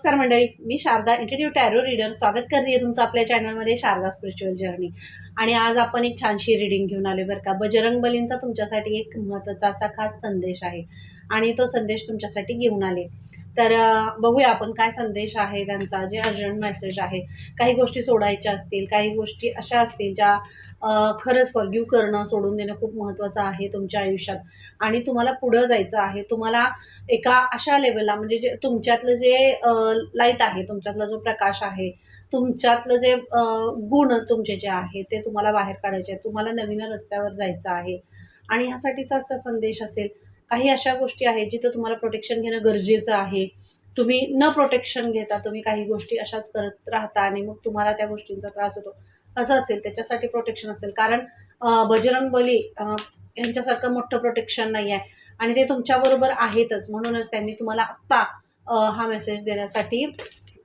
नमस्कार मंडळी मी शारदा इंटिट्यूट टॅरो रीडर स्वागत करते तुमचं आपल्या चॅनलमध्ये शारदा स्पिरिच्युअल जर्नी आणि आज आपण एक छानशी रीडिंग घेऊन आलो बरं का. बजरंग बलींचा तुमच्यासाठी एक महत्त्वाचा असा खास संदेश आहे. आणि तो संदेश तुमच्यासाठी घेऊन आले. तर बघूया आपण काय संदेश आहे त्यांचा जे अर्जंट मेसेज आहे. काही गोष्टी सोडायच्या असतील काही गोष्टी अशा असतील ज्या खरंच फॉरगिव्ह करणं सोडून देणं खूप महत्त्वाचं आहे तुमच्या आयुष्यात. आणि तुम्हाला पुढं जायचं आहे. तुम्हाला एका अशा लेवलला म्हणजे जे तुमच्यातलं जे लाइट आहे तुमच्यातला जो प्रकाश आहे तुमच्यातलं जे गुण तुमचे जे आहे ते तुम्हाला बाहेर काढायचे आहे तुम्हाला नवीन रस्त्यावर जायचं आहे. आणि ह्यासाठीचा असा संदेश असेल काही अशा गोष्टी आहेत जिथं तुम्हाला प्रोटेक्शन घेणं गरजेचं आहे. तुम्ही न प्रोटेक्शन घेता तुम्ही काही गोष्टी अशाच करत राहता आणि मग तुम्हाला त्या गोष्टींचा त्रास होतो. असं असेल त्याच्यासाठी प्रोटेक्शन असेल. कारण बजरंग बली यांच्यासारखं मोठं प्रोटेक्शन नाही आहे आणि ते तुमच्याबरोबर आहेतच. म्हणूनच त्यांनी तुम्हाला आत्ता हा मेसेज देण्यासाठी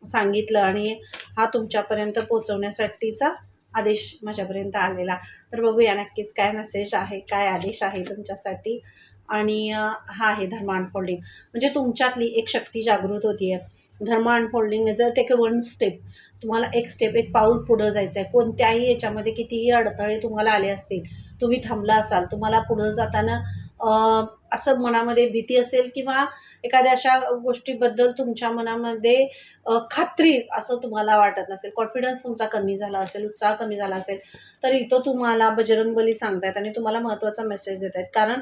सांगितलं आणि हा तुमच्यापर्यंत पोचवण्यासाठीचा आदेश माझ्यापर्यंत आलेला. तर बघूया नक्कीच काय मेसेज आहे काय आदेश आहे तुमच्यासाठी. आणि हा आहे धर्म अनफोल्डिंग म्हणजे तुमच्यातली एक शक्ती जागृत होती आहे धर्म अनफोल्डिंग जर टेक अ वन स्टेप तुम्हाला एक स्टेप एक पाऊल पुढं जायचं आहे कोणत्याही याच्यामध्ये कितीही अडथळे तुम्हाला आले असतील तुम्ही थांबला असाल तुम्हाला पुढं जाताना असं मनामध्ये भीती असेल किंवा एखाद्या अशा गोष्टीबद्दल तुमच्या मनामध्ये खात्री असं तुम्हाला वाटत नसेल कॉन्फिडन्स तुमचा कमी झाला असेल उत्साह कमी झाला असेल तर इथं तुम्हाला बजरंगबली सांगतायत आणि तुम्हाला महत्त्वाचा मेसेज देत आहेत कारण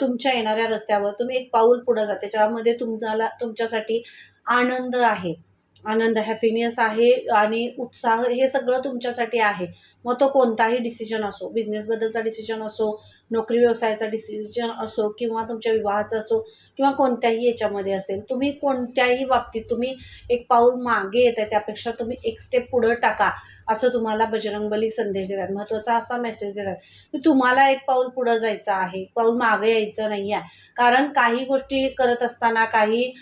तुमच्या येणाऱ्या रस्त्यावर तुम्ही एक पाऊल पुढं जा त्याच्यामध्ये तुम्हाला तुमच्यासाठी आनंद आहे. आनंद हॅपीनेस आहे आणि उत्साह हे सगळं तुमच्यासाठी आहे. मग तो कोणताही डिसिजन असो बिझनेसबद्दलचा डिसिजन असो नोकरी व्यवसायाचा डिसिजन असो किंवा तुमच्या विवाहाचा असो किंवा कोणत्याही याच्यामध्ये असेल तुम्ही कोणत्याही बाबतीत तुम्ही एक पाऊल मागे येत आहे त्यापेक्षा तुम्ही एक स्टेप पुढं टाका असं तुम्हाला बजरंगबली संदेश देतात. महत्त्वाचा असा मेसेज देतात की तुम्हाला एक पाऊल पुढं जायचं आहे पाऊल मागे यायचं नाही आहे कारण काही गोष्टी करत असताना काही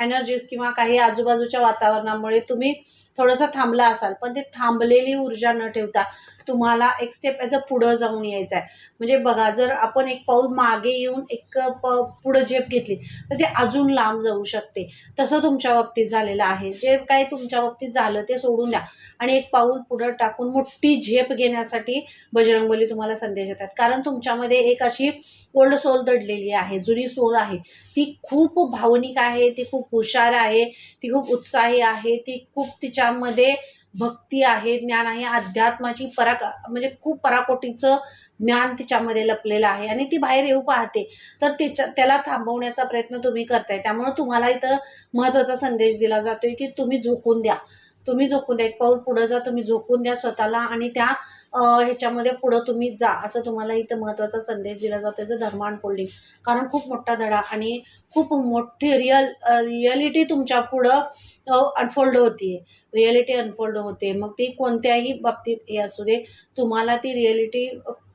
एनर्जीज किंवा काही आजूबाजूच्या वातावरणामुळे तुम्ही थोडंसं थांबला असाल पण ते थांबलेली ऊर्जा न ठेवता तुम्हाला एक स्टेप ॲज अ पुढं जाऊन यायचं आहे म्हणजे बघा जर आपण एक पाऊल मागे येऊन एक प पुढं झेप घेतली तर ते अजून लांब जाऊ शकते. तसं तुमच्या बाबतीत झालेलं आहे. जे काही तुमच्या बाबतीत झालं ते सोडून द्या. आणि एक पाऊल पुढं टाकून मोठी झेप घेण्यासाठी बजरंगबली तुम्हाला संदेश देतात. कारण तुमच्यामध्ये एक अशी ओल्ड सोल दडलेली आहे जुनी सोल आहे. ती खूप भावनिक आहे ती खूप हुशार आहे ती खूप उत्साही आहे ती खूप तिच्यामध्ये भक्ती आहे ज्ञान आहे अध्यात्माची पराक म्हणजे खूप पराकोटीचं ज्ञान तिच्यामध्ये लपलेलं आहे आणि ती बाहेर येऊ पाहते. तर तिच्या त्याला थांबवण्याचा प्रयत्न तुम्ही करताय. त्यामुळं तुम्हाला इथं महत्त्वाचा संदेश दिला जातोय की तुम्ही झोकून द्या. तुम्ही झोकून द्या. एक पाऊल पुढं जा तुम्ही झोकून द्या स्वतःला आणि त्या ह्याच्यामध्ये पुढं तुम्ही जा असं तुम्हाला इथं महत्त्वाचा संदेश दिला जातो जो धर्मान फोल्डिंग कारण खूप मोठा धडा आणि खूप मोठी रिअल रिअलिटी तुमच्या पुढं अनफोल्ड होते आहे रिअलिटी अनफोल्ड होते. मग ती कोणत्याही बाबतीत हे असू दे तुम्हाला ती रियालिटी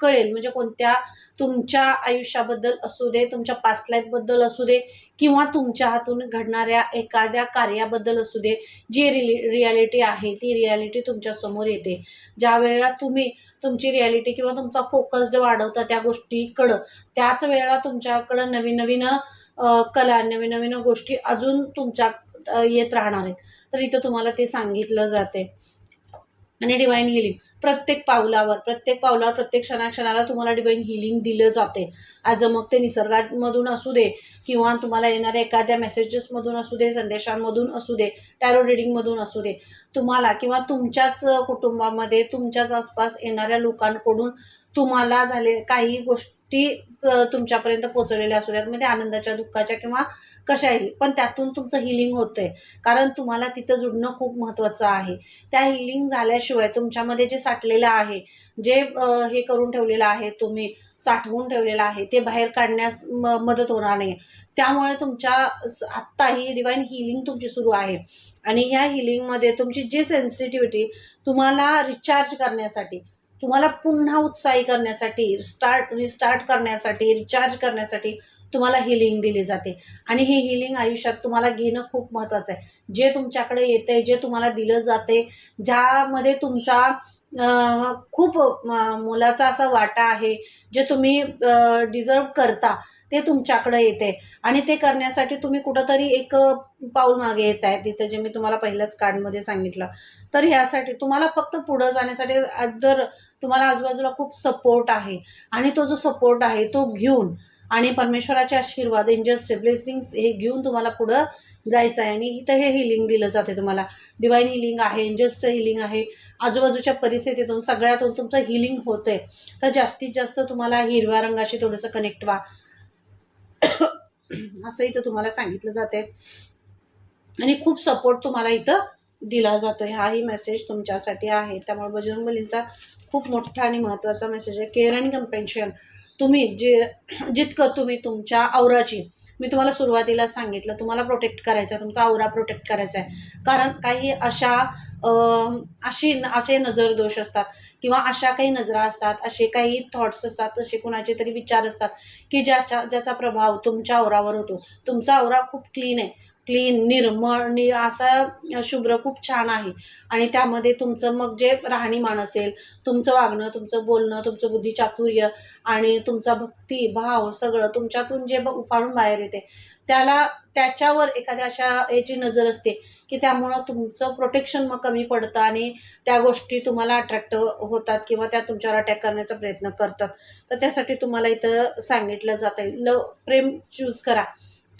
कळेल. म्हणजे कोणत्या तुमच्या आयुष्याबद्दल असू दे तुमच्या पास्ट लाईफबद्दल असू दे किंवा तुमच्या हातून घडणाऱ्या एखाद्या कार्याबद्दल असू दे जी रिली रियालिटी आहे ती रियालिटी तुमच्यासमोर येते. ज्या वेळेला तुम्ही तुमची रियालिटी किंवा तुमचा फोकस वाढवता त्या गोष्टीकडं त्याच वेळेला तुमच्याकडं नवीन नवीन कला नवीन नवीन गोष्टी अजून तुमच्या येत राहणार आहेत. तर इथं तुम्हाला ते सांगितलं जाते. आणि डिवाईन हिलिंग प्रत्येक पावलावर प्रत्येक पावलावर प्रत्येक क्षणाक्षणाला तुम्हाला डिवाईन हिलिंग दिलं जाते. आज मग ते निसर्गामधून असू दे किंवा तुम्हाला येणाऱ्या एखाद्या मेसेजेसमधून असू दे संदेशांमधून असू दे टॅरो रिडिंगमधून असू दे तुम्हाला किंवा तुमच्याच कुटुंबामध्ये तुमच्याच आसपास येणाऱ्या लोकांकडून तुम्हाला झाले काही गोष्ट ती तुमच्यापर्यंत पोचवलेल्या असू द्यात. म्हणजे आनंदाच्या दुःखाच्या किंवा कशाही. पण त्यातून तुमचं हिलिंग होतंय. कारण तुम्हाला तिथं जुडणं खूप महत्त्वाचं आहे. त्या हिलिंग झाल्याशिवाय तुमच्यामध्ये जे साठलेलं आहे जे हे करून ठेवलेलं आहे तुम्ही साठवून ठेवलेलं आहे ते बाहेर काढण्यास म मदत होणार नाही त्यामुळे तुमच्या आत्ता ही डिवाईन हिलिंग तुमची सुरू आहे. आणि ह्या हिलिंगमध्ये तुमची जी सेन्सिटिव्हिटी तुम्हाला रिचार्ज करण्यासाठी तुम्हाला पुन्हा उत्साही करण्यासाठी स्टार्ट रिस्टार्ट करण्यासाठी रिचार्ज करण्यासाठी तुम्हाला हिलिंग दिली जाते. आणि ही हिलिंग आयुष्यात तुम्हाला घेणं खूप महत्त्वाचं आहे. जे तुमच्याकडे येते जे तुम्हाला दिलं जाते ज्यामध्ये तुमचा खूप मोलाचा असा वाटा आहे जे तुम्ही डिझर्व करता ते तुमच्याकडे येते. आणि ते करण्यासाठी तुम्ही कुठंतरी एक पाऊल मागे येत आहे तिथे जे मी तुम्हाला पहिल्याच कार्डमध्ये सांगितलं. तर ह्यासाठी तुम्हाला फक्त पुढं जाण्यासाठी जर तुम्हाला आजूबाजूला खूप सपोर्ट आहे. आणि तो जो सपोर्ट आहे तो घेऊन आणि परमेश्वराचे आशीर्वाद एंजल्सचे ब्लेसिंग्स हे घेऊन तुम्हाला पुढं जायचं आहे आणि इथं हे हिलिंग दिलं जाते तुम्हाला. डिवाईन हिलिंग आहे एंजल्सचं हिलिंग आहे. आजूबाजूच्या परिस्थितीतून सगळ्यातून तुमचं हिलिंग आहे तर जास्तीत जास्त तुम्हाला हिरव्या रंगाशी थोडंसं कनेक्ट व्हा. असं इथं तुम्हाला सांगितलं जाते आणि खूप सपोर्ट तुम्हाला इथं दिला जातो हाही मेसेज तुमच्यासाठी आहे. त्यामुळे बजरंगबलींचा खूप मोठा आणि महत्त्वाचा मेसेज आहे. केअर अँड कम्पेन्शन तुम्ही जे जितकं तुम्ही तुमच्या औराची मी तुम्हाला सुरुवातीला सांगितलं तुम्हाला प्रोटेक्ट करायचं आहे तुमचा औरा प्रोटेक्ट करायचा आहे कारण काही अशा अशी असे नजर दोष असतात किंवा अशा काही नजरा असतात असे काही थॉट्स असतात असे कुणाचे तरी विचार असतात की ज्याच्या ज्याचा प्रभाव तुमच्या औरावर होतो. तुमचा औरा खूप क्लीन आहे. क्लीन निर्मळ नि असा शुभ्र खूप छान आहे. आणि त्यामध्ये तुमचं मग जे राहणीमान असेल तुमचं वागणं तुमचं बोलणं तुमचं बुद्धिचातुर्य आणि तुमचा भक्ती भाव सगळं तुमच्यातून जे उफाळून बाहेर येते त्याला त्याच्यावर एखाद्या अशा याची नजर असते की त्यामुळं तुमचं प्रोटेक्शन मग कमी पडतं आणि त्या गोष्टी तुम्हाला अट्रॅक्ट होतात किंवा त्या तुमच्यावर अटॅक करण्याचा प्रयत्न करतात. तर त्यासाठी तुम्हाला इथं सांगितलं जातं ल प्रेम चूज करा.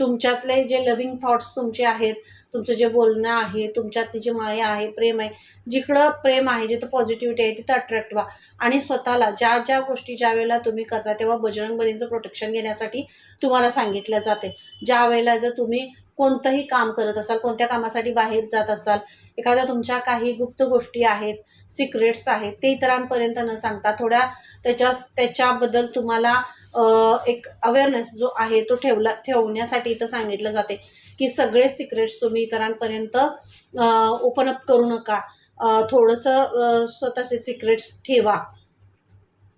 तुमच्यातले जे लव्हिंग थॉट्स तुमचे आहेत तुमचं जे बोलणं आहे तुमच्यातली जी माया आहे प्रेम आहे जिकडं प्रेम आहे जिथं पॉझिटिव्हिटी आहे तिथं अट्रॅक्ट व्हा. आणि स्वतःला ज्या ज्या गोष्टी ज्या वेळेला तुम्ही करता तेव्हा बजरंग बलींचं प्रोटेक्शन घेण्यासाठी तुम्हाला सांगितलं जाते. ज्या वेळेला जर तुम्ही कोणतंही काम करत असाल कोणत्या कामासाठी बाहेर जात असाल एखाद्या तुमच्या काही गुप्त गोष्टी आहेत सिक्रेट्स आहेत ते इतरांपर्यंत न सांगता थोड्या त्याच्या त्याच्याबद्दल तुम्हाला एक अवेअरनेस जो आहे तो ठेवला ठेवण्यासाठी इथं सांगितलं जाते की सगळे सिक्रेट्स तुम्ही इतरांपर्यंत ओपन अप करू नका. थोडंसं स्वतःचे सिक्रेट्स ठेवा.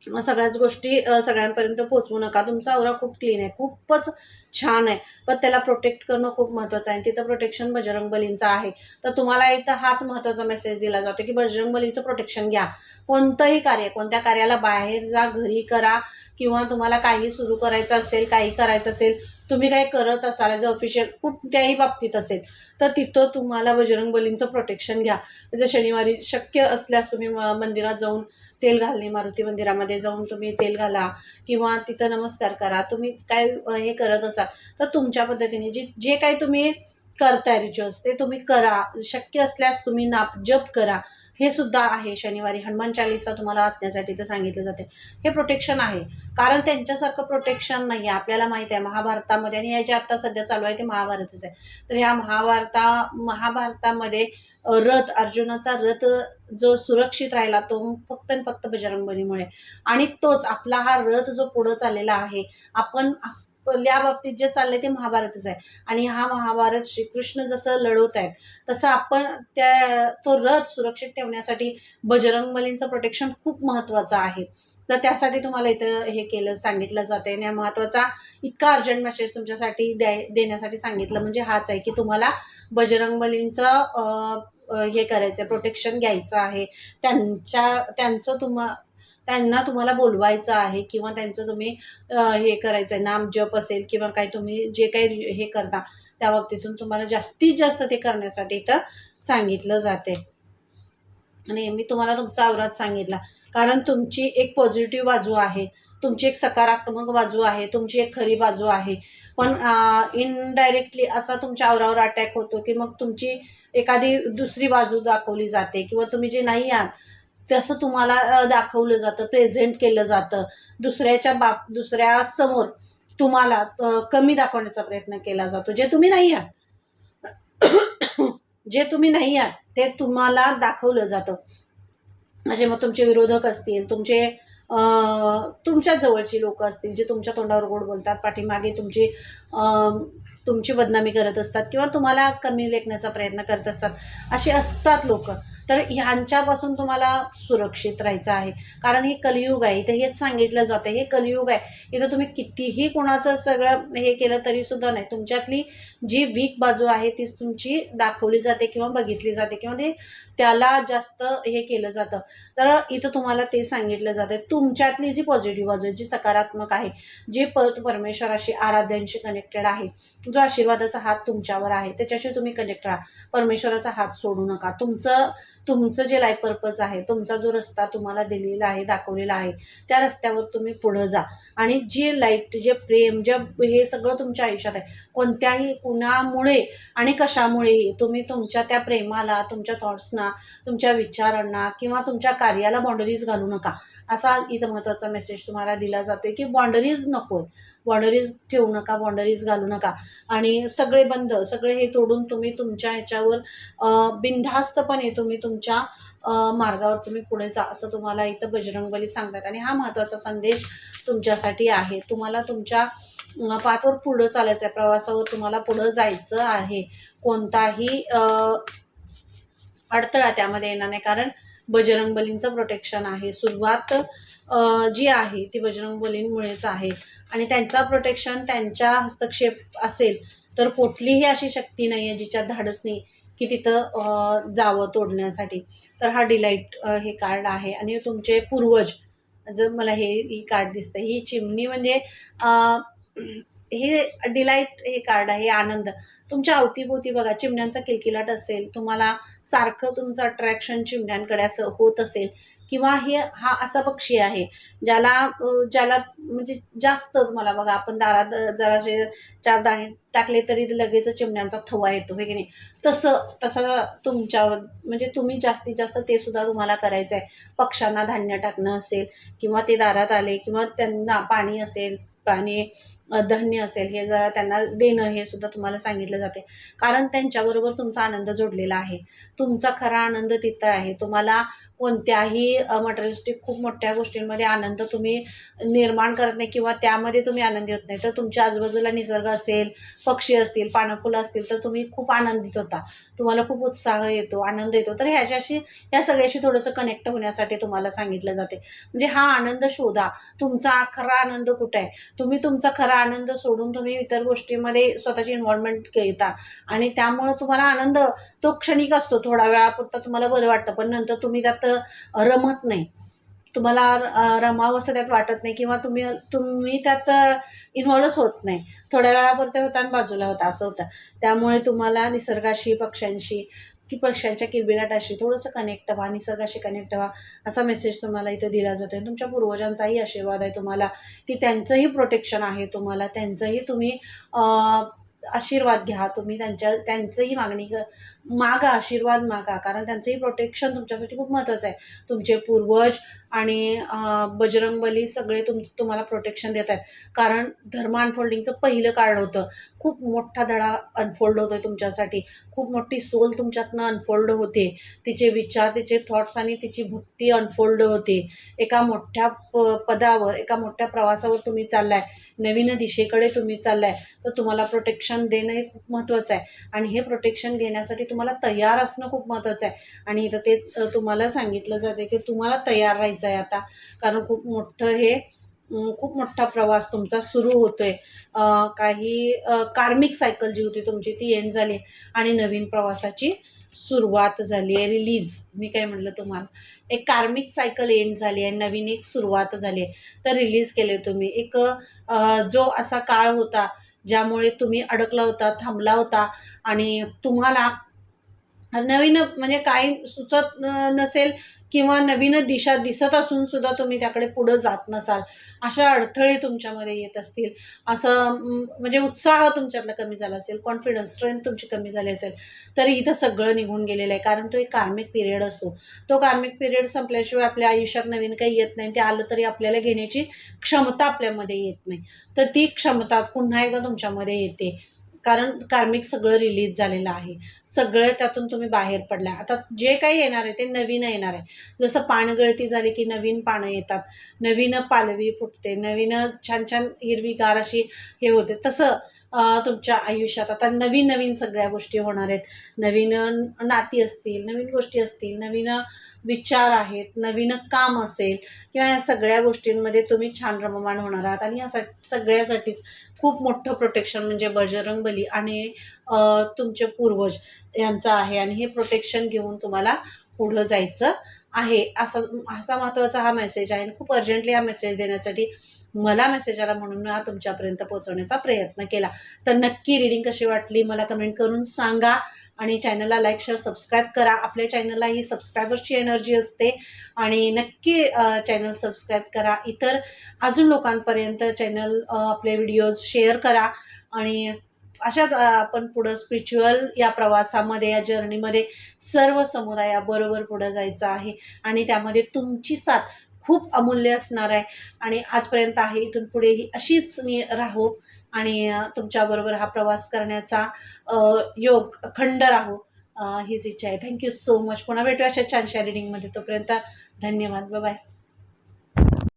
सगळ्याच गोष्टी सगळ्यांपर्यंत पोचवू नका. तुमचा आवरा खूप क्लीन आहे खूपच छान आहे. पण त्याला प्रोटेक्ट करणं खूप महत्त्वाचं आहे. तिथं प्रोटेक्शन बजरंग बलींचं आहे. तर तुम्हाला इथं हाच महत्त्वाचा मेसेज दिला जातो की बजरंग बलींचं प्रोटेक्शन घ्या. कोणतंही कार्य कोणत्या कार्याला बाहेर जा घरी करा किंवा तुम्हाला काही सुरू करायचं असेल काही करायचं असेल तुम्ही काही करत असाल जर ऑफिशियल कुठल्याही बाबतीत असेल तर तिथं तुम्हाला बजरंग बलींचं प्रोटेक्शन घ्या. जर शनिवारी शक्य असल्यास तुम्ही म- मंदिरात जाऊन तेल घालणे मारुती मंदिरामध्ये जाऊन तुम्ही तेल घाला किंवा तिथं नमस्कार करा. तुम्ही काय हे करत असाल तर तुमच्या पद्धतीने जे जे काही तुम्ही करताय रिच्युअल्स ते तुम्ही करा. शक्य असल्यास तुम्ही नाप जप करा. हे सुद्धा आहे. शनिवारी हनुमान चालीसा तुम्हाला वाचण्यासाठी तर सांगितलं जाते. हे प्रोटेक्शन आहे. कारण त्यांच्यासारखं प्रोटेक्शन नाही आहे आपल्याला माहीत आहे महाभारतामध्ये आणि हे जे आत्ता सध्या चालू आहे ते महाभारतच आहे. तर ह्या महाभारता महाभारतामध्ये रथ अर्जुनाचा रथ जो सुरक्षित राहिला तो फक्त आणि फक्त बजरंगबलीमुळे. आणि तोच आपला हा रथ जो पुढं चाललेला आहे आपण या बाबतीत जे चाललंय ते महाभारतच आहे. आणि हा महाभारत श्रीकृष्ण जसं लढवत आहेत तसं आपण त्या तो रथ सुरक्षित ठेवण्यासाठी बजरंगबलींचं प्रोटेक्शन खूप महत्त्वाचं आहे. तर त्यासाठी तुम्हाला इथं हे केलं सांगितलं जाते आणि हा महत्त्वाचा इतका अर्जंट मेसेज तुमच्यासाठी द्याय देण्यासाठी सांगितलं. म्हणजे हाच आहे की तुम्हाला बजरंगबलींचं बलींचं हे करायचं आहे प्रोटेक्शन घ्यायचं आहे. त्यांच्या त्यांचं तुम्हा त्यांना तुम्हाला बोलवायचं आहे किंवा त्यांचं तुम्ही हे करायचं आहे नाम जप असेल किंवा काही तुम्ही जे काही हे करता त्या बाबतीतून तुम्हाला जास्तीत जास्त ते करण्यासाठी इथं सांगितलं जाते. आणि मी तुम्हाला तुमचा आवरात सांगितला. कारण तुमची एक पॉझिटिव्ह बाजू आहे तुमची एक सकारात्मक बाजू आहे तुमची एक खरी बाजू आहे. पण इनडायरेक्टली असा तुमच्या आवरावर अटॅक होतो की मग तुमची एखादी दुसरी बाजू दाखवली जाते किंवा तुम्ही जे नाही आहात तसं तुम्हाला दाखवलं जातं प्रेझेंट केलं जातं दुसऱ्याच्या बाप दुसऱ्या समोर तुम्हाला कमी दाखवण्याचा प्रयत्न केला जातो. जे तुम्ही नाही आहात जे तुम्ही नाही आहात ते तुम्हाला दाखवलं जातं. असे मग तुमचे विरोधक असतील तुमचे तुमच्या जवळची लोक असतील जे तुमच्या तोंडावर गोड बोलतात पाठीमागे तुमची तुमची बदनामी करत असतात किंवा तुम्हाला कमी लेखण्याचा प्रयत्न करत असतात असे असतात लोक. तर ह्यांच्यापासून तुम्हाला सुरक्षित राहायचं आहे. कारण हे कलियुग आहे. इथे हेच सांगितलं जातं. हे कलियुग आहे. इथं तुम्ही कितीही कोणाचं सगळं हे केलं तरी सुद्धा नाही. तुमच्यातली जी वीक बाजू आहे तीच तुमची दाखवली जाते किंवा बघितली जाते किंवा ते त्याला जास्त हे केलं जातं. तर इथं तुम्हाला ते सांगितलं जातं. तुमच्यातली जी पॉझिटिव्ह बाजू आहे जी सकारात्मक आहे जी प परमेश्वराशी आराध्यांशी कनेक्टेड आहे जो आशीर्वादाचा हात तुमच्यावर आहे त्याच्याशी तुम्ही कनेक्ट राहा. परमेश्वराचा हात सोडू नका. तुमचं तुमचं जे लाईफ पर्पज आहे तुमचा जो रस्ता तुम्हाला दिलेला आहे दाखवलेला आहे त्या रस्त्यावर तुम्ही पुढं जा. आणि जे लाइट जे प्रेम जे हे सगळं तुमच्या आयुष्यात आहे कोणत्याही कुणामुळे आणि कशामुळेही तुम्ही तुमच्या त्या प्रेमाला तुमच्या थॉट्सना तुमच्या विचारांना किंवा तुमच्या कार्याला बाँडरीज घालू नका. असा इथं महत्त्वाचा मेसेज तुम्हाला दिला जातोय की बाँडरीज नको बॉर्डरीज ठेवू नका बॉर्डरीज घालू नका. आणि सगळे बंध सगळे हे तोडून तुम्ही तुमच्या ह्याच्यावर बिनधास्तपणे तुम्ही तुमच्या मार्गावर तुम्ही पुढे जा असं तुम्हाला इथं बजरंगबली सांगतात. आणि हा महत्त्वाचा संदेश तुमच्यासाठी आहे. तुम्हाला तुमच्या पाथवर पुढं चालायचं आहे प्रवासावर तुम्हाला पुढं जायचं आहे. कोणताही अडथळा त्यामध्ये येणार नाही. कारण बजरंगबलींचं प्रोटेक्शन आहे. सुरुवात जी आहे ती बजरंगबलींमुळेच आहे. आणि त्यांचा प्रोटेक्शन त्यांच्या हस्तक्षेप असेल तर कुठलीही अशी शक्ती नाही आहे जिच्यात धाडस नाही की तिथं जावं तोडण्यासाठी. तर हा डिलाईट हे कार्ड आहे. आणि तुमचे पूर्वज जर मला हे ही कार्ड दिसतं ही चिमणी म्हणजे हे डिलाईट हे कार्ड आहे आनंद. तुमच्या अवतीभोवती बघा चिमण्यांचा किलकिलाट असेल तुम्हाला सारखं तुमचं अट्रॅक्शन चिमण्यांकडे असं होत असेल किंवा हे हा असा पक्षी आहे ज्याला ज्याला म्हणजे जास्त तुम्हाला बघा आपण दारात जरा जे चार दाणे टाकले तरी लगेच चिमण्यांचा थवा येतो हे की नाही? तसं तसं तुमच्यावर म्हणजे तुम्ही जास्तीत जास्त ते सुद्धा तुम्हाला करायचं आहे पक्ष्यांना धान्य टाकणं असेल किंवा ते दारात आले किंवा त्यांना पाणी असेल पाणी धान्य असेल हे जरा त्यांना देणं हे सुद्धा तुम्हाला सांगितलं जाते. कारण त्यांच्याबरोबर तुमचा आनंद जोडलेला आहे. तुमचा खरा आनंद तिथं आहे. तुम्हाला कोणत्याही मटेरियलिस्टिक खूप मोठ्या गोष्टींमध्ये आनंद तुम्ही निर्माण करत नाही किंवा त्यामध्ये तुम्ही आनंदी होत नाही. तर तुमच्या आजूबाजूला निसर्ग असेल पक्षी असतील पानं फुलं असतील तर तुम्ही खूप आनंदित होता. तुम्हाला खूप उत्साह येतो आनंद येतो. तर ह्याच्याशी या सगळ्याशी थोडंसं कनेक्ट होण्यासाठी तुम्हाला सांगितलं जाते. म्हणजे हा आनंद शोधा. तुमचा खरा आनंद कुठे आहे? तुम्ही तुमचा खरा आनंद सोडून तुम्ही इतर गोष्टींमध्ये स्वतःची इन्व्हॉल्वमेंट घेता. आणि त्यामुळं तुम्हाला आनंद तो क्षणिक असतो. थोडा वेळापुरता तुम्हाला बरं वाटतं पण नंतर तुम्ही त्यात रमत नाही. तुम्हाला अ, रमावंसं त्यात वाटत नाही किंवा तुम्ही तुम्ही त्यात इन्व्हॉल्वच होत नाही. थोड्या वेळापुरते होता आणि बाजूला होता असं होतं. त्यामुळे तुम्हाला निसर्गाशी पक्ष्यांशी की पक्ष्यांच्या किरबिराटाशी थोडंसं कनेक्ट व्हा निसर्गाशी कनेक्ट व्हा असा मेसेज तुम्हाला इथे दिला जातो आहे तुमच्या पूर्वजांचाही आशीर्वाद आहे तुम्हाला की त्यांचंही प्रोटेक्शन आहे तुम्हाला त्यांचंही तुम्ही आशीर्वाद घ्या. तुम्ही त्यांच्या त्यांचंही मागणी क मागा आशीर्वाद मागा. कारण त्यांचंही प्रोटेक्शन तुमच्यासाठी खूप महत्त्वाचं आहे. तुमचे पूर्वज आणि बजरंगबली सगळे तुम तुम्हाला प्रोटेक्शन देत आहेत. कारण धर्म अनफोल्डिंगचं पहिलं कार्ड होतं. खूप मोठा धडा अनफोल्ड होतो आहे तुमच्यासाठी. खूप मोठी सोल तुमच्यातनं अनफोल्ड होते. तिचे विचार तिचे थॉट्स आणि तिची भक्ती अनफोल्ड होते. एका मोठ्या प पदावर एका मोठ्या प्रवासावर तुम्ही चाललाय. नवीन दिशेकडे तुम्ही चाललाय तर तुम्हाला प्रोटेक्शन देणं हे खूप महत्त्वाचं आहे. आणि हे प्रोटेक्शन घेण्यासाठी तुम्हाला तयार असणं खूप महत्त्वाचं आहे. आणि इथं तेच तुम्हाला सांगितलं जाते की तुम्हाला तयार राहायचं आहे आता. कारण खूप मोठं हे खूप मोठा प्रवास तुमचा सुरू होतोय. काही कार्मिक सायकल जी होती तुमची ती एंड झाली. आणि नवीन प्रवासाची सुरुवात झाली आहे रिलीज मी काय म्हटलं तुम्हाला? एक कार्मिक सायकल एंड झाली आहे नवीन एक सुरुवात झाली आहे. तर रिलीज केले तुम्ही. एक जो असा काळ होता ज्यामुळे तुम्ही अडकला होता थांबला होता आणि तुम्हाला नवीन म्हणजे काही सुचत नसेल किंवा नवीन दिशा दिसत असून सुद्धा तुम्ही त्याकडे पुढं जात नसाल अशा अडथळे तुमच्यामध्ये येत असतील. असं म्हणजे उत्साह तुमच्यातला कमी झाला असेल कॉन्फिडन्स स्ट्रेंथ तुमची कमी झाली असेल तरी इथं सगळं निघून गेलेलं आहे. कारण तो एक कार्मिक पिरियड असतो. तो कार्मिक पिरियड संपल्याशिवाय आपल्या आयुष्यात नवीन काही येत नाही. ते आलं तरी आपल्याला घेण्याची क्षमता आपल्यामध्ये येत नाही. तर ती क्षमता पुन्हा एकदा तुमच्यामध्ये येते. कारण कार्मिक सगळं रिलीज झालेलं आहे. सगळं त्यातून तुम्ही बाहेर पडला आता जे काही येणार आहे ते नवीन येणार आहे. जसं पानगळती झाली की नवीन पानं येतात. नवीन पालवी फुटते. नवीन छान छान हिरवीगार अशी हे होते. तसं तुमच्या आयुष्यात आता नवीन नवीन सगळ्या गोष्टी होणार आहेत. नवीन नाती असतील नवीन गोष्टी असतील नवीन विचार आहेत नवीन काम असेल किंवा या सगळ्या गोष्टींमध्ये तुम्ही छान रममाण होणार आहात. आणि या सगळ्यासाठीच खूप मोठं प्रोटेक्शन म्हणजे बजरंगबली आणि तुमचे पूर्वज यांचं आहे. आणि हे प्रोटेक्शन घेऊन तुम्हाला पुढं जायचं आहे असं असा महत्त्वाचा हा मेसेज आहे. आणि खूप अर्जंटली हा मेसेज देण्यासाठी मला मेसेज आला म्हणून हा तुमच्यापर्यंत पोहोचवण्याचा प्रयत्न केला. तर नक्की रिडिंग कशी वाटली मला कमेंट करून सांगा. आणि चॅनलला लाईक शेअर सबस्क्राईब करा. आपल्या चॅनलला ही सबस्क्रायबर्सची एनर्जी असते. आणि नक्की चॅनल सबस्क्राईब करा. इतर अजून लोकांपर्यंत चॅनल आपले व्हिडिओज शेअर करा. आणि अशाच आपण पुढं स्पिरिच्युअल या प्रवासामध्ये या जर्नीमध्ये सर्व समुदायाबरोबर पुढं जायचं आहे. आणि त्यामध्ये तुमची साथ खूप अमूल्य असणार आहे. आणि आजपर्यंत आहे इथून पुढेही अशीच मी राहू. आणि तुमच्याबरोबर हा प्रवास करण्याचा योग अखंड राहू. हीच इच्छा आहे. थँक्यू सो मच पुन्हा भेटूया अशा छानशा रिडिंगमध्ये तोपर्यंत धन्यवाद. बाय